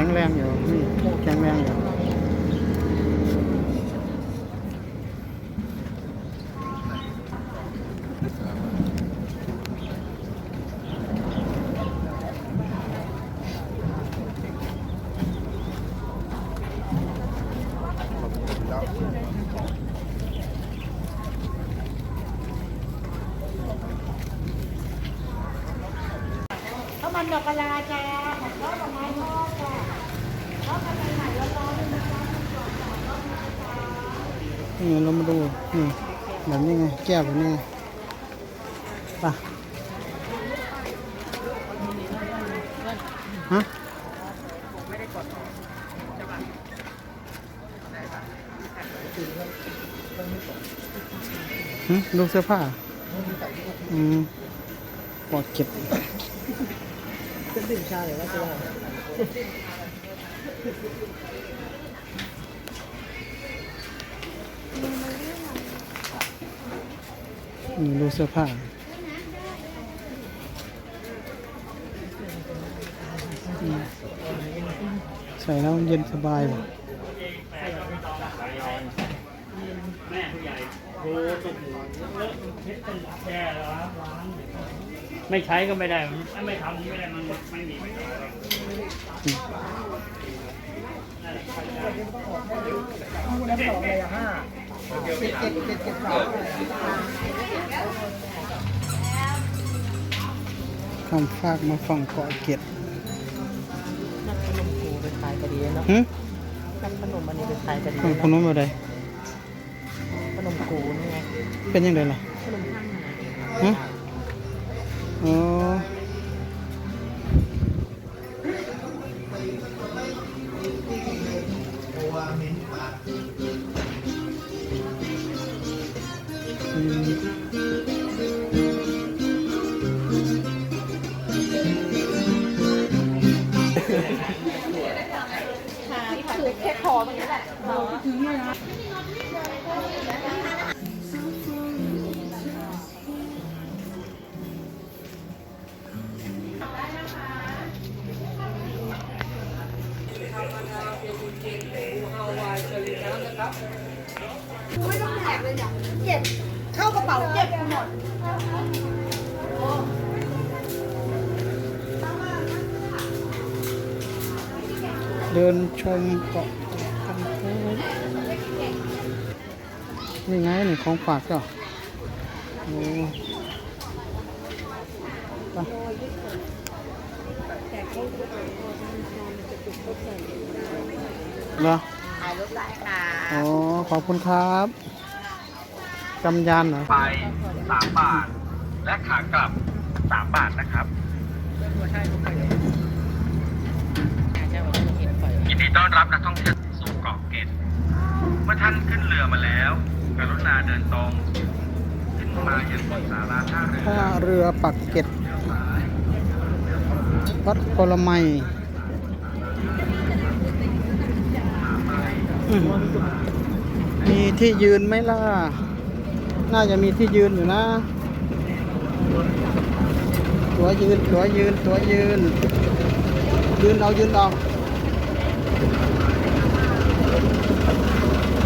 ข็งแรงอยู่นี่แข็งแรงอยู่ข้าวมันดอกกะลาจ้าของข้าวดอกไม้ทอดจ้าข้าวมั นี่เรามาดูนี่แบบนี้ไงแก้วแบบนี้ไงไป่ะฮะดูเสื้อผ้า อืมปอดเก็บจะดื่มชาหรือว่าจะว่า นี่ดูเสื้อผ้าใส่แล้วเย็นสบายว่ะแม่ผู้ใหญ่โอ้ตุกหมูเลอะเพชรเป็นแช่ล้วครับร้านไม่ใช้ก็ไม่ได้ ไม่ทำไม่ได้ มันไม่มี ไม่ได้หรอกข้ามฟากมาฝั่งเกาะเก็ดนักขนมกูเป็นขายกะดีเนาะหึนักขนมอันนี้เป็นขายกะดีฝั่งคนนู้นแบบใดขนมกูนี่ไงเป็นยังไงล่ะขนมข้างไหน ถือแค่คอตรงนี้แหละถึงเลยนะไม่ต้องแตกเลยเนี่ยเก็บเข้ากระเป๋าเก็บหมด เดินชมเกาะกันโค้งนี่ไงนี่ของฝากก็โอ้ไปเหรอถ่ายรูปได้ค่ะอ๋อ ขอบคุณครับกำยานเหรอ ไปสามบาท และขากลับสามบาทนะครับ อนรับนักท่องเที่ยวสู่เกาะเกร็ดเมื่อท่านขึ้นเรือมาแล้ว กรุณาเดินตรงขึ้นมายังบนศาลาท่าเรือท่าเรือปักเกร็ดวัดปรมัยอืมมีที่ยืนไหมล่ะ น่าจะมีที่ยืนอยู่นะ ตัวยืน ตัวยืน ตัวยืน ยืนเอายืนเอา あっ。